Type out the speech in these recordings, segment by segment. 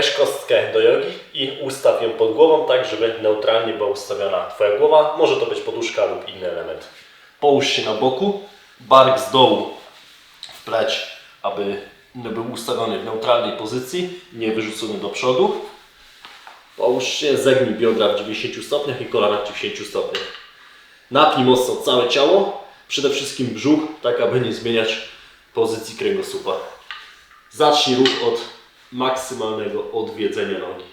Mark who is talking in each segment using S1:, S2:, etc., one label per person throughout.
S1: Weź kostkę do jogi i ustaw ją pod głową tak, żeby neutralnie była ustawiona Twoja głowa. Może to być poduszka lub inny element. Połóż się na boku, bark z dołu wpleć, aby był ustawiony w neutralnej pozycji, nie wyrzucony do przodu. Połóż się, zegnij biodra w 90 stopniach i kolana w 90 stopniach. Napnij mocno całe ciało, przede wszystkim brzuch, tak aby nie zmieniać pozycji kręgosłupa. Zacznij ruch od maksymalnego odwiedzenia nogi.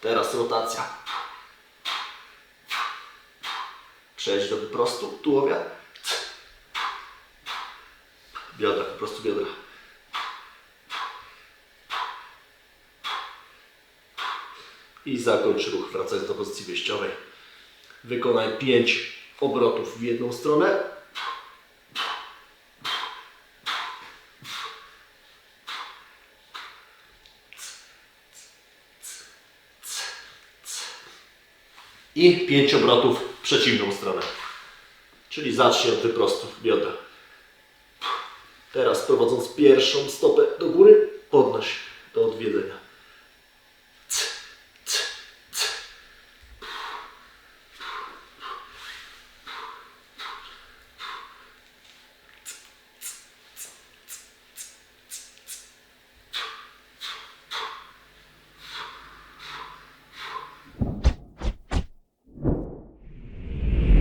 S1: Teraz rotacja. Przejdź do wyprostu tułowia. Biodra, po prostu biodra. I zakończ ruch, wracając do pozycji wyjściowej. Wykonaj 5 obrotów w jedną stronę. I 5 obrotów w przeciwną stronę. Czyli zacznij od wyprostu biodra. Teraz prowadząc pierwszą stopę do góry, podnoś.